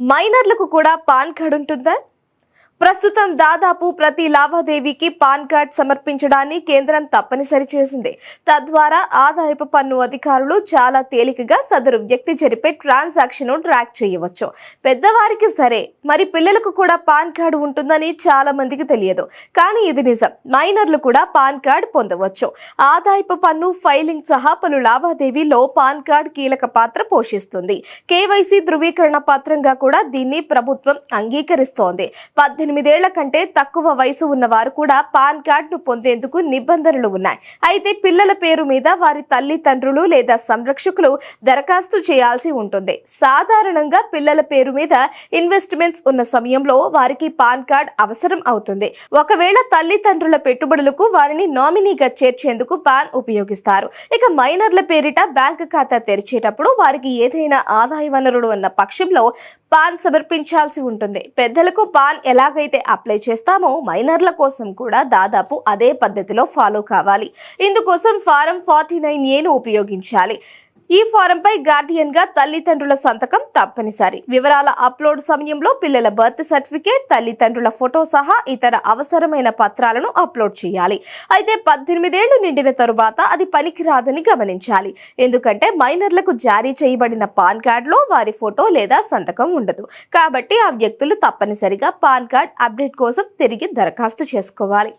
మైనర్లకు కూడా pan card ఉంటుందా? ప్రస్తుతం దాదాపు ప్రతి లావాదేవీకి పాన్ కార్డ్ సమర్పించడాన్ని కేంద్రం తప్పనిసరి చేసింది. తద్వారా ఆదాయపు పన్ను అధికారులు చాలా తేలికగా సదరు వ్యక్తి జరిపే ట్రాన్సాక్షన్ ట్రాక్ చేయవచ్చు. పెద్దవారికి సరే మరి పిల్లలకు కూడా పాన్ కార్డు ఉంటుందని చాలా మందికి తెలియదు. కానీ ఇది నిజం. మైనర్లు కూడా పాన్ కార్డ్ పొందవచ్చు. ఆదాయపు పన్ను ఫైలింగ్ సహా పలు లావాదేవీలో పాన్ కార్డ్ కీలక పాత్ర పోషిస్తుంది. కేవైసీ ధృవీకరణ పత్రంగా కూడా దీన్ని ప్రభుత్వం అంగీకరిస్తోంది. పద్దెనిమిదేళ్ళ కంటే తక్కువ వయసు ఉన్న వారు కూడా పాన్ కార్డును పొందేందుకు నిబంధనలు ఉన్నాయి. అయితే పిల్లల పేరు మీద వారి తల్లిదండ్రులు లేదా సంరక్షకులు దరఖాస్తు చేయాల్సి ఉంటుంది. సాధారణంగా పిల్లల పేరు మీద ఇన్వెస్ట్మెంట్స్ ఉన్న సమయంలో వారికి పాన్ కార్డ్ అవసరం అవుతుంది. ఒకవేళ తల్లిదండ్రుల పెట్టుబడులకు వారిని నామినీగా చేర్చేందుకు పాన్ ఉపయోగిస్తారు. ఇక మైనర్ల పేరిట బ్యాంక్ ఖాతా తెరిచేటప్పుడు వారికి ఏదైనా ఆదాయ వనరుడు ఉన్న పక్షంలో పాన్ సమర్పించాల్సి ఉంటుంది. పెద్దలకు పాన్ ఎలాగైతే అప్లై చేస్తామో మైనర్ల కోసం కూడా దాదాపు అదే పద్ధతిలో ఫాలో కావాలి. ఇందుకోసం ఫారం ఫార్టీ నైన్ ఏను ఉపయోగించాలి. ఈ ఫారంపై గార్డియన్గా తల్లిదండ్రుల సంతకం తప్పనిసరి. వివరాల అప్లోడ్ సమయంలో పిల్లల బర్త్ సర్టిఫికేట్ తల్లిదండ్రుల ఫోటో సహా ఇతర అవసరమైన పత్రాలను అప్లోడ్ చేయాలి. అయితే పద్దెనిమిదేళ్ళు నిండిన తరువాత అది పనికిరాదని గమనించాలి. ఎందుకంటే మైనర్లకు జారీ చేయబడిన పాన్ కార్డులో వారి ఫోటో లేదా సంతకం ఉండదు. కాబట్టి ఆ వ్యక్తులు తప్పనిసరిగా పాన్ కార్డ్ అప్డేట్ కోసం తిరిగి దరఖాస్తు చేసుకోవాలి.